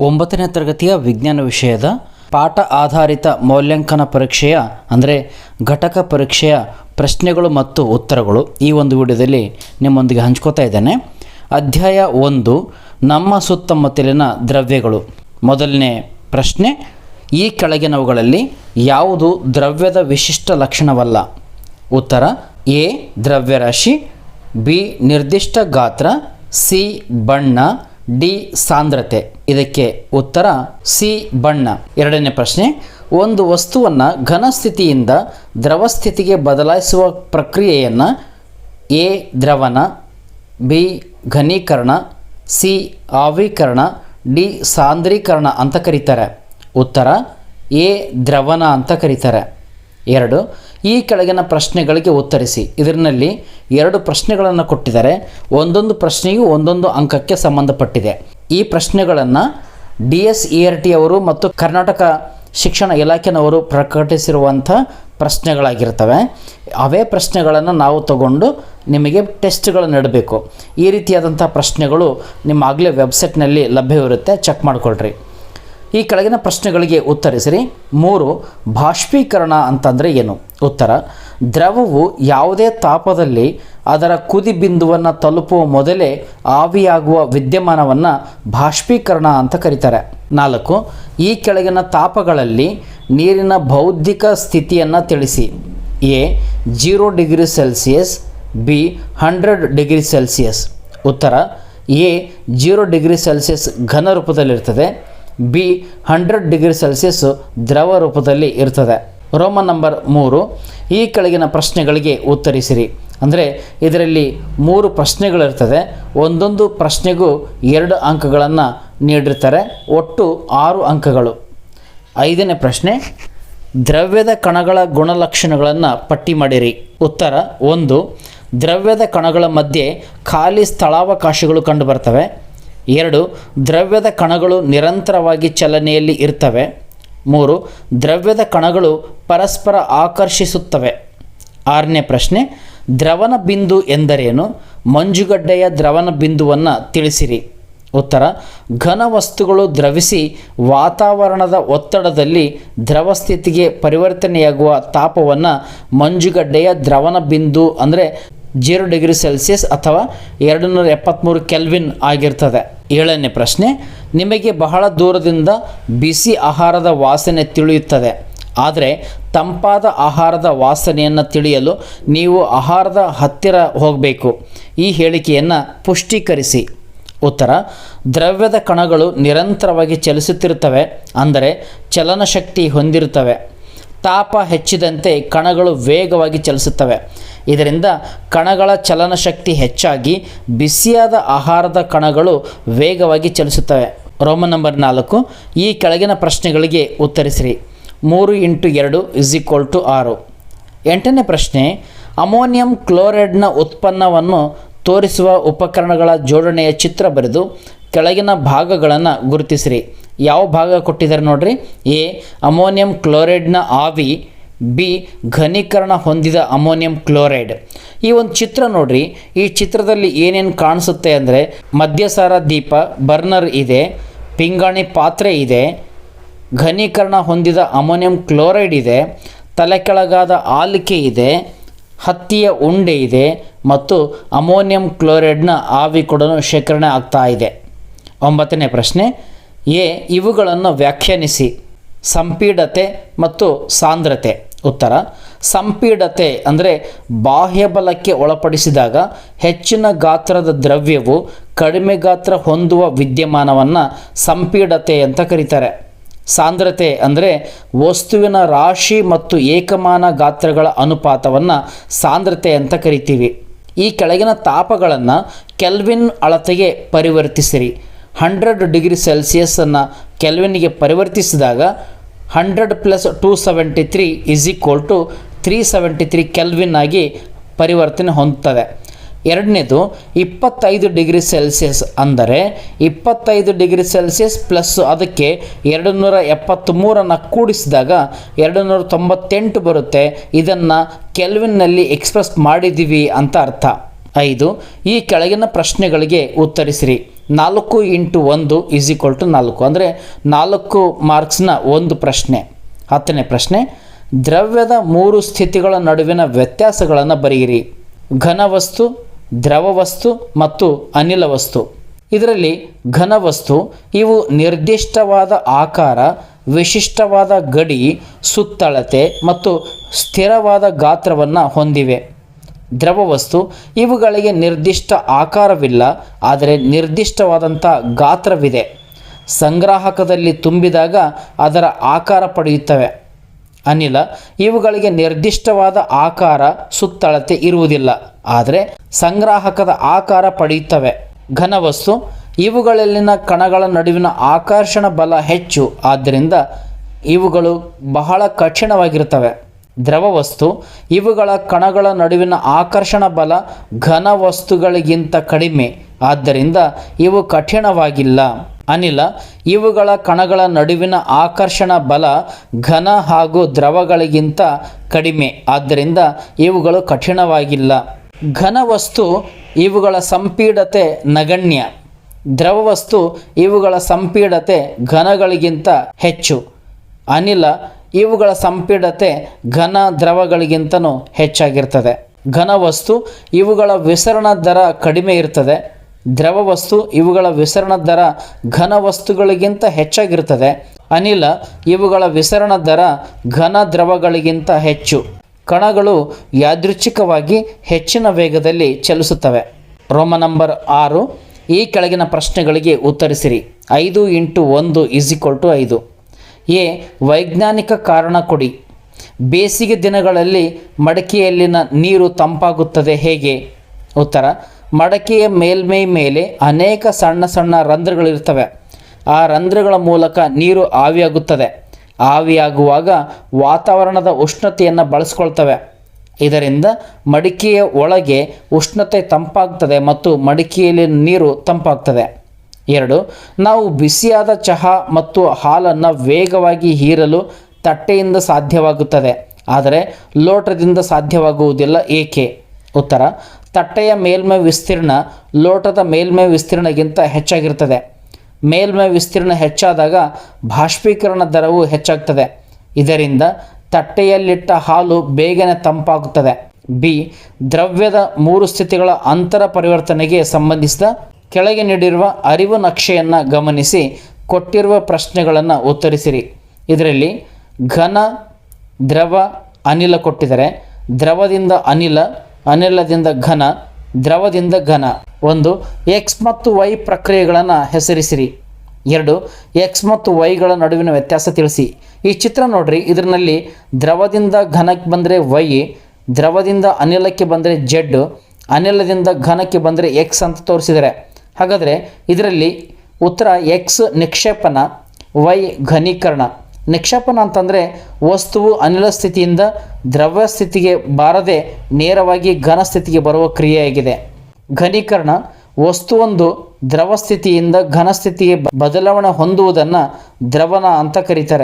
ಒಂಬತ್ತನೇ ತರಗತಿಯ ವಿಜ್ಞಾನ ವಿಷಯದ ಪಾಠ ಆಧಾರಿತ ಮೌಲ್ಯಾಂಕನ ಪರೀಕ್ಷೆಯ, ಅಂದರೆ ಘಟಕ ಪರೀಕ್ಷೆಯ ಪ್ರಶ್ನೆಗಳು ಮತ್ತು ಉತ್ತರಗಳು ಈ ಒಂದು ವಿಡಿಯೋದಲ್ಲಿ ನಿಮ್ಮೊಂದಿಗೆ ಹಂಚ್ಕೋತಾ ಇದ್ದೇನೆ. ಅಧ್ಯಾಯ ಒಂದು, ನಮ್ಮ ಸುತ್ತಮುತ್ತಲಿನ ದ್ರವ್ಯಗಳು. ಮೊದಲನೇ ಪ್ರಶ್ನೆ, ಈ ಕೆಳಗಿನವುಗಳಲ್ಲಿ ಯಾವುದು ದ್ರವ್ಯದ ವಿಶಿಷ್ಟ ಲಕ್ಷಣವಲ್ಲ? ಉತ್ತರ, ಎ, ದ್ರವ್ಯರಾಶಿ, ಬಿ, ನಿರ್ದಿಷ್ಟ ಗಾತ್ರ, ಸಿ, ಬಣ್ಣ ಡಿ ಸಾಂದ್ರತೆ. ಇದಕ್ಕೆ ಉತ್ತರ ಸಿ ಬಣ್ಣ. ಎರಡನೇ ಪ್ರಶ್ನೆ, ಒಂದು ವಸ್ತುವನ್ನು ದ್ರವ ಸ್ಥಿತಿಗೆ ಬದಲಾಯಿಸುವ ಪ್ರಕ್ರಿಯೆಯನ್ನು ಎ ದ್ರವನ, ಬಿ ಘನೀಕರಣ, ಸಿ ಆವೀಕರಣ, ಡಿ ಸಾಂದ್ರೀಕರಣ ಅಂತ ಕರೀತಾರೆ. ಉತ್ತರ ಎ ದ್ರವನ ಅಂತ ಕರೀತಾರೆ. ಎರಡು, ಈ ಕೆಳಗಿನ ಪ್ರಶ್ನೆಗಳಿಗೆ ಉತ್ತರಿಸಿ. ಇದರಲ್ಲಿ ಎರಡು ಪ್ರಶ್ನೆಗಳನ್ನು ಕೊಟ್ಟಿದ್ದಾರೆ. ಒಂದೊಂದು ಪ್ರಶ್ನೆಯು ಒಂದೊಂದು ಅಂಕಕ್ಕೆ ಸಂಬಂಧಪಟ್ಟಿದೆ. ಈ ಪ್ರಶ್ನೆಗಳನ್ನು D S E R T ಅವರು ಮತ್ತು ಕರ್ನಾಟಕ ಶಿಕ್ಷಣ ಇಲಾಖೆನವರು ಪ್ರಕಟಿಸಿರುವಂಥ ಪ್ರಶ್ನೆಗಳಾಗಿರ್ತವೆ. ಅವೇ ಪ್ರಶ್ನೆಗಳನ್ನು ನಾವು ತಗೊಂಡು ನಿಮಗೆ ಟೆಸ್ಟ್ಗಳನ್ನು ಇಡಬೇಕು ಈ ರೀತಿಯಾದಂಥ ಪ್ರಶ್ನೆಗಳು ನಿಮ್ಮ ಆಗಲೇ ವೆಬ್ಸೈಟ್ನಲ್ಲಿ ಲಭ್ಯವಿರುತ್ತೆ. ಚೆಕ್ ಮಾಡಿಕೊಳ್ಳ್ರಿ ಈ ಕೆಳಗಿನ ಪ್ರಶ್ನೆಗಳಿಗೆ ಉತ್ತರಿಸಿರಿ. ಮೂರು, ಬಾಷ್ಪೀಕರಣ ಅಂತಂದರೆ ಏನು? ಉತ್ತರ, ದ್ರವವು ಯಾವುದೇ ತಾಪದಲ್ಲಿ ಅದರ ಕುದಿ ಬಿಂದುವನ್ನು ತಲುಪುವ ಮೊದಲೇ ಆವಿಯಾಗುವ ವಿದ್ಯಮಾನವನ್ನು ಬಾಷ್ಪೀಕರಣ ಅಂತ ಕರೀತಾರೆ. ನಾಲ್ಕು, ಈ ಕೆಳಗಿನ ತಾಪಗಳಲ್ಲಿ ನೀರಿನ ಬೌದ್ಧಿಕ ಸ್ಥಿತಿಯನ್ನು ತಿಳಿಸಿ. A, zero degree Celsius, B, hundred degree Celsius. ಉತ್ತರ, ಎ, ಜೀರೋ ಡಿಗ್ರಿ ಸೆಲ್ಸಿಯಸ್ ಘನ ರೂಪದಲ್ಲಿರ್ತದೆ. ಬಿ ಹಂಡ್ರೆಡ್ ಡಿಗ್ರಿ ಸೆಲ್ಸಿಯಸ್ ದ್ರವ ರೂಪದಲ್ಲಿ ಇರ್ತದೆ. ರೋಮನ್ ನಂಬರ್ ಮೂರು. ಈ ಕೆಳಗಿನ ಪ್ರಶ್ನೆಗಳಿಗೆ ಉತ್ತರಿಸಿರಿ. ಅಂದರೆ ಇದರಲ್ಲಿ ಮೂರು ಪ್ರಶ್ನೆಗಳಿರ್ತದೆ. ಒಂದೊಂದು ಪ್ರಶ್ನೆಗೂ ಎರಡು ಅಂಕಗಳನ್ನು ನೀಡಿರ್ತಾರೆ. ಒಟ್ಟು ಆರು ಅಂಕಗಳು. ಐದನೇ ಪ್ರಶ್ನೆ, ದ್ರವ್ಯದ ಕಣಗಳ ಗುಣಲಕ್ಷಣಗಳನ್ನು ಪಟ್ಟಿ ಮಾಡಿರಿ. ಉತ್ತರ, ಒಂದು. ದ್ರವ್ಯದ ಕಣಗಳ ಮಧ್ಯೆ ಖಾಲಿ ಸ್ಥಳಾವಕಾಶಗಳು ಕಂಡುಬರ್ತವೆ. ಎರಡು, ದ್ರವ್ಯದ ಕಣಗಳು ನಿರಂತರವಾಗಿ ಚಲನೆಯಲ್ಲಿ ಇರ್ತವೆ. ಮೂರು, ದ್ರವ್ಯದ ಕಣಗಳು ಪರಸ್ಪರ ಆಕರ್ಷಿಸುತ್ತವೆ. ಆರನೇ ಪ್ರಶ್ನೆ ದ್ರವನ ಬಿಂದು ಎಂದರೇನು? ಮಂಜುಗಡ್ಡೆಯ ದ್ರವನ ಬಿಂದುವನ್ನು ತಿಳಿಸಿರಿ. ಉತ್ತರ, ಘನ ವಸ್ತುಗಳು ದ್ರವಿಸಿ ವಾತಾವರಣದ ಒತ್ತಡದಲ್ಲಿ ದ್ರವ ಸ್ಥಿತಿಗೆ ಪರಿವರ್ತನೆಯಾಗುವ ತಾಪವನ್ನು ಮಂಜುಗಡ್ಡೆಯ ದ್ರವನ ಬಿಂದು ಅಂದರೆ ಜೀರೋ ಡಿಗ್ರಿ ಸೆಲ್ಸಿಯಸ್ ಅಥವಾ ಎರಡು ನೂರ ಎಪ್ಪತ್ತ್ಮೂರು ಕೆಲ್ವಿನ್ ಆಗಿರ್ತದೆ. ಏಳನೇ ಪ್ರಶ್ನೆ, ನಿಮಗೆ ಬಹಳ ದೂರದಿಂದ ಬಿಸಿ ಆಹಾರದ ವಾಸನೆ ತಿಳಿಯುತ್ತದೆ, ಆದರೆ ತಂಪಾದ ಆಹಾರದ ವಾಸನೆಯನ್ನು ತಿಳಿಯಲು ನೀವು ಆಹಾರದ ಹತ್ತಿರ ಹೋಗಬೇಕು. ಈ ಹೇಳಿಕೆಯನ್ನು ಪುಷ್ಟೀಕರಿಸಿ. ಉತ್ತರ, ದ್ರವ್ಯದ ಕಣಗಳು ನಿರಂತರವಾಗಿ ಚಲಿಸುತ್ತಿರುತ್ತವೆ, ಅಂದರೆ ಚಲನಶಕ್ತಿ ಹೊಂದಿರುತ್ತವೆ. ತಾಪ ಹೆಚ್ಚಿದಂತೆ ಕಣಗಳು ವೇಗವಾಗಿ ಚಲಿಸುತ್ತವೆ. ಇದರಿಂದ ಕಣಗಳ ಚಲನಶಕ್ತಿ ಹೆಚ್ಚಾಗಿ ಬಿಸಿಯಾದ ಆಹಾರದ ಕಣಗಳು ವೇಗವಾಗಿ ಚಲಿಸುತ್ತವೆ. ರೋಮನ್ ನಂಬರ್ ನಾಲ್ಕು, ಈ ಕೆಳಗಿನ ಪ್ರಶ್ನೆಗಳಿಗೆ ಉತ್ತರಿಸಿರಿ. ಮೂರು ಇಂಟು ಎರಡು ಇಸ್ ಈಕ್ವಲ್ ಟು ಆರು. ಎಂಟನೇ ಪ್ರಶ್ನೆ, ಅಮೋನಿಯಂ ಕ್ಲೋರೈಡ್ನ ಉತ್ಪನ್ನವನ್ನು ತೋರಿಸುವ ಉಪಕರಣಗಳ ಜೋಡಣೆಯ ಚಿತ್ರ ಬರೆದು ಕೆಳಗಿನ ಭಾಗಗಳನ್ನು ಗುರುತಿಸಿರಿ. ಯಾವ ಭಾಗ ಕೊಟ್ಟಿದ್ದಾರೆ ನೋಡ್ರಿ? ಎ, ಅಮೋನಿಯಂ ಕ್ಲೋರೈಡ್ನ ಆವಿ, ಬಿ, ಘನೀಕರಣ ಹೊಂದಿದ ಅಮೋನಿಯಂ ಕ್ಲೋರೈಡ್. ಈ ಒಂದು ಚಿತ್ರ ನೋಡ್ರಿ, ಈ ಚಿತ್ರದಲ್ಲಿ ಏನೇನು ಕಾಣಿಸುತ್ತೆ ಅಂದರೆ, ಮದ್ಯಸಾರ ದೀಪ, ಬರ್ನರ್ ಇದೆ, ಪಿಂಗಾಣಿ ಪಾತ್ರೆ ಇದೆ, ಘನೀಕರಣ ಹೊಂದಿದ ಅಮೋನಿಯಂ ಕ್ಲೋರೈಡ್ ಇದೆ ತಲೆ ಕೆಳಗಾದ ಆಲಿಕೆ ಇದೆ, ಹತ್ತಿಯ ಉಂಡೆ ಇದೆ, ಮತ್ತು ಅಮೋನಿಯಂ ಕ್ಲೋರೈಡ್ನ ಆವಿ ಕೂಡ ಶೇಖರಣೆ ಆಗ್ತಾ ಇದೆ. ಒಂಬತ್ತನೇ ಪ್ರಶ್ನೆ ಎ, ಇವುಗಳನ್ನು ವ್ಯಾಖ್ಯಾನಿಸಿ. ಸಂಪೀಡತೆ ಮತ್ತು ಸಾಂದ್ರತೆ. ಉತ್ತರ, ಸಂಪೀಡತೆ ಅಂದರೆ ಬಾಹ್ಯ ಬಲಕ್ಕೆ ಒಳಪಡಿಸಿದಾಗ ಹೆಚ್ಚಿನ ಗಾತ್ರದ ದ್ರವ್ಯವು ಕಡಿಮೆ ಗಾತ್ರ ಹೊಂದುವ ವಿದ್ಯಮಾನವನ್ನು ಸಂಪೀಡತೆ ಅಂತ ಕರೀತಾರೆ. ಸಾಂದ್ರತೆ ಅಂದರೆ ವಸ್ತುವಿನ ರಾಶಿ ಮತ್ತು ಏಕಮಾನ ಗಾತ್ರಗಳ ಅನುಪಾತವನ್ನು ಸಾಂದ್ರತೆ ಅಂತ ಕರಿತೀವಿ. ಈ ಕೆಳಗಿನ ತಾಪಗಳನ್ನು ಕೆಲ್ವಿನ್ ಅಳತೆಗೆ ಪರಿವರ್ತಿಸಿರಿ. ಹಂಡ್ರೆಡ್ ಡಿಗ್ರಿ ಸೆಲ್ಸಿಯಸ್ಸನ್ನು ಕೆಲ್ವಿನ್ಗೆ ಪರಿವರ್ತಿಸಿದಾಗ hundred plus two seventy three is equal to three seventy three Kelvin ಆಗಿ ಪರಿವರ್ತನೆ ಹೊಂದುತ್ತದೆ ಎರಡನೇದು, ಇಪ್ಪತ್ತೈದು ಡಿಗ್ರಿ ಸೆಲ್ಸಿಯಸ್ ಅಂದರೆ ಇಪ್ಪತ್ತೈದು ಡಿಗ್ರಿ ಸೆಲ್ಸಿಯಸ್ ಪ್ಲಸ್ ಅದಕ್ಕೆ ಎರಡು ನೂರ ಎಪ್ಪತ್ತ್ಮೂರನ್ನು ಕೂಡಿಸಿದಾಗ ಎರಡು ನೂರ ತೊಂಬತ್ತೆಂಟು ಬರುತ್ತೆ. ಇದನ್ನು ಕೆಲ್ವಿನ್ನಲ್ಲಿ ಎಕ್ಸ್ಪ್ರೆಸ್ ಮಾಡಿದ್ದೀವಿ ಅಂತ ಅರ್ಥ. ಐದು, ಈ ಕೆಳಗಿನ ಪ್ರಶ್ನೆಗಳಿಗೆ ಉತ್ತರಿಸಿರಿ. ನಾಲ್ಕು ಇಂಟು ಒಂದು ಈಸ್ ಈಕ್ವಲ್ ಟು ನಾಲ್ಕು. ಅಂದರೆ ನಾಲ್ಕು ಮಾರ್ಕ್ಸ್ನ ಒಂದು ಪ್ರಶ್ನೆ. ಹತ್ತನೇ ಪ್ರಶ್ನೆ, ದ್ರವ್ಯದ ಮೂರು ಸ್ಥಿತಿಗಳ ನಡುವಿನ ವ್ಯತ್ಯಾಸಗಳನ್ನು ಬರೆಯಿರಿ. ಘನವಸ್ತು ದ್ರವವಸ್ತು ಮತ್ತು ಅನಿಲ ವಸ್ತು. ಇದರಲ್ಲಿ ಘನವಸ್ತು ಇವು ನಿರ್ದಿಷ್ಟವಾದ ಆಕಾರ, ವಿಶಿಷ್ಟವಾದ ಗಡಿ, ಸುತ್ತಳತೆ ಮತ್ತು ಸ್ಥಿರವಾದ ಗಾತ್ರವನ್ನು ಹೊಂದಿವೆ. ದ್ರವವಸ್ತು, ಇವುಗಳಿಗೆ ನಿರ್ದಿಷ್ಟ ಆಕಾರವಿಲ್ಲ, ಆದರೆ ನಿರ್ದಿಷ್ಟವಾದಂಥ ಗಾತ್ರವಿದೆ. ಸಂಗ್ರಾಹಕದಲ್ಲಿ ತುಂಬಿದಾಗ ಅದರ ಆಕಾರ ಪಡೆಯುತ್ತವೆ. ಅನಿಲ, ಇವುಗಳಿಗೆ ನಿರ್ದಿಷ್ಟವಾದ ಆಕಾರ, ಸುತ್ತಳತೆ ಇರುವುದಿಲ್ಲ, ಆದರೆ ಸಂಗ್ರಾಹಕದ ಆಕಾರ ಪಡೆಯುತ್ತವೆ. ಘನವಸ್ತು, ಇವುಗಳಲ್ಲಿನ ಕಣಗಳ ನಡುವಿನ ಆಕರ್ಷಣ ಬಲ ಹೆಚ್ಚು, ಆದ್ದರಿಂದ ಇವುಗಳು ಬಹಳ ಕಠಿಣವಾಗಿರುತ್ತವೆ. ದ್ರವವಸ್ತು, ಇವುಗಳ ಕಣಗಳ ನಡುವಿನ ಆಕರ್ಷಣ ಬಲ ಘನ ವಸ್ತುಗಳಿಗಿಂತ ಕಡಿಮೆ. ಆದ್ದರಿಂದ ಇವು ಕಠಿಣವಾಗಿಲ್ಲ. ಅನಿಲ, ಇವುಗಳ ಕಣಗಳ ನಡುವಿನ ಆಕರ್ಷಣ ಬಲ ಘನ ಹಾಗೂ ದ್ರವಗಳಿಗಿಂತ ಕಡಿಮೆ. ಆದ್ದರಿಂದ ಇವುಗಳು ಕಠಿಣವಾಗಿಲ್ಲ. ಘನ ವಸ್ತು ಇವುಗಳ ಸಂಪೀಡತೆ ನಗಣ್ಯ. ದ್ರವ ವಸ್ತು ಇವುಗಳ ಸಂಪೀಡತೆ ಘನಗಳಿಗಿಂತ ಹೆಚ್ಚು. ಅನಿಲ ಇವುಗಳ ಸಂಪೀಡತೆ ಘನ ದ್ರವಗಳಿಗಿಂತನೂ ಹೆಚ್ಚಾಗಿರ್ತದೆ. ಘನ ವಸ್ತು ಇವುಗಳ ವಿಸರಣ ದರ ಕಡಿಮೆ ಇರ್ತದೆ. ದ್ರವ ವಸ್ತು ಇವುಗಳ ವಿಸರಣ ದರ ಘನ ವಸ್ತುಗಳಿಗಿಂತ ಹೆಚ್ಚಾಗಿರ್ತದೆ. ಅನಿಲ ಇವುಗಳ ವಿಸರಣ ದರ ಘನ ದ್ರವಗಳಿಗಿಂತ ಹೆಚ್ಚು. ಕಣಗಳು ಯಾದೃಚ್ಛಿಕವಾಗಿ ಹೆಚ್ಚಿನ ವೇಗದಲ್ಲಿ ಚಲಿಸುತ್ತವೆ. ರೋಮ ನಂಬರ್ ಆರು, ಈ ಕೆಳಗಿನ ಪ್ರಶ್ನೆಗಳಿಗೆ ಉತ್ತರಿಸಿರಿ. ಐದು ಇಂಟು ಒಂದು ಇಸ್ ಈಕ್ವಲ್ ಟು ಐದು. ಎ, ವೈಜ್ಞಾನಿಕ ಕಾರಣ ಕೊಡಿ. ಬೇಸಿಗೆ ದಿನಗಳಲ್ಲಿ ಮಡಕೆಯಲ್ಲಿನ ನೀರು ತಂಪಾಗುತ್ತದೆ ಹೇಗೆ? ಉತ್ತರ, ಮಡಕೆಯ ಮೇಲ್ಮೈ ಮೇಲೆ ಅನೇಕ ಸಣ್ಣ ಸಣ್ಣ ರಂಧ್ರಗಳಿರ್ತವೆ ಆ ರಂಧ್ರಗಳ ಮೂಲಕ ನೀರು ಆವಿಯಾಗುತ್ತದೆ. ಆವಿಯಾಗುವಾಗ ವಾತಾವರಣದ ಉಷ್ಣತೆಯನ್ನು ಬಳಸ್ಕೊಳ್ತವೆ. ಇದರಿಂದ ಮಡಿಕೆಯ ಒಳಗೆ ಉಷ್ಣತೆ ತಂಪಾಗ್ತದೆ ಮತ್ತು ಮಡಿಕೆಯಲ್ಲಿ ನೀರು ತಂಪಾಗ್ತದೆ. ಎರಡು, ನಾವು ಬಿಸಿಯಾದ ಚಹಾ ಮತ್ತು ಹಾಲನ್ನು ವೇಗವಾಗಿ ಹೀರಲು ತಟ್ಟೆಯಿಂದ ಸಾಧ್ಯವಾಗುತ್ತದೆ, ಆದರೆ ಲೋಟದಿಂದ ಸಾಧ್ಯವಾಗುವುದಿಲ್ಲ, ಏಕೆ? ಉತ್ತರ, ತಟ್ಟೆಯ ಮೇಲ್ಮೈ ವಿಸ್ತೀರ್ಣ ಲೋಟದ ಮೇಲ್ಮೈ ವಿಸ್ತೀರ್ಣಗಿಂತ ಹೆಚ್ಚಾಗಿರ್ತದೆ ಮೇಲ್ಮೈ ವಿಸ್ತೀರ್ಣ ಹೆಚ್ಚಾದಾಗ ಬಾಷ್ಪೀಕರಣ ದರವು ಹೆಚ್ಚಾಗ್ತದೆ. ಇದರಿಂದ ತಟ್ಟೆಯಲ್ಲಿಟ್ಟ ಹಾಲು ಬೇಗನೆ ತಂಪಾಗುತ್ತದೆ. ಬಿ, ದ್ರವ್ಯದ ಮೂರು ಸ್ಥಿತಿಗಳ ಅಂತರ ಪರಿವರ್ತನೆಗೆ ಸಂಬಂಧಿಸಿದ ಕೆಳಗೆ ನೀಡಿರುವ ಅರಿವು ನಕ್ಷೆಯನ್ನು ಗಮನಿಸಿ ಕೊಟ್ಟಿರುವ ಪ್ರಶ್ನೆಗಳನ್ನು ಉತ್ತರಿಸಿರಿ. ಇದರಲ್ಲಿ ಘನ, ದ್ರವ, ಅನಿಲ ಕೊಟ್ಟಿದ್ದಾರೆ. ದ್ರವದಿಂದ ಅನಿಲ, ಅನಿಲದಿಂದ ಘನ, ದ್ರವದಿಂದ ಘನ. ಒಂದು ಎಕ್ಸ್ ಮತ್ತು ವೈ ಪ್ರಕ್ರಿಯೆಗಳನ್ನು ಹೆಸರಿಸಿರಿ. ಎರಡು ಎಕ್ಸ್ ಮತ್ತು ವೈಗಳ ನಡುವಿನ ವ್ಯತ್ಯಾಸ ತಿಳಿಸಿ. ಈ ಚಿತ್ರ ನೋಡ್ರಿ ಇದರಲ್ಲಿ ದ್ರವದಿಂದ ಘನಕ್ಕೆ ಬಂದರೆ ವೈ ದ್ರವದಿಂದ ಅನಿಲಕ್ಕೆ ಬಂದರೆ ಜೆಡ್ ಅನಿಲದಿಂದ ಘನಕ್ಕೆ ಬಂದರೆ ಎಕ್ಸ್ ಅಂತ ತೋರಿಸಿದ್ದಾರೆ. ಹಾಗಾದರೆ ಇದರಲ್ಲಿ ಉತ್ತರ ಎಕ್ಸ್ ನಿಕ್ಷೇಪಣ ವೈ ಘನೀಕರಣ. ನಿಕ್ಷೇಪಣ ಅಂತಂದರೆ ವಸ್ತುವು ಅನಿಲ ಸ್ಥಿತಿಯಿಂದ ದ್ರವ್ಯ ಸ್ಥಿತಿಗೆ ಬಾರದೆ ನೇರವಾಗಿ ಘನ ಸ್ಥಿತಿಗೆ ಬರುವ ಕ್ರಿಯೆಯಾಗಿದೆ. ಘನೀಕರಣ, ವಸ್ತುವೊಂದು ದ್ರವ ಸ್ಥಿತಿಯಿಂದ ಘನ ಸ್ಥಿತಿಗೆ ಬದಲಾವಣೆ ಹೊಂದುವುದನ್ನು ದ್ರವಣ ಅಂತ ಕರೀತಾರೆ.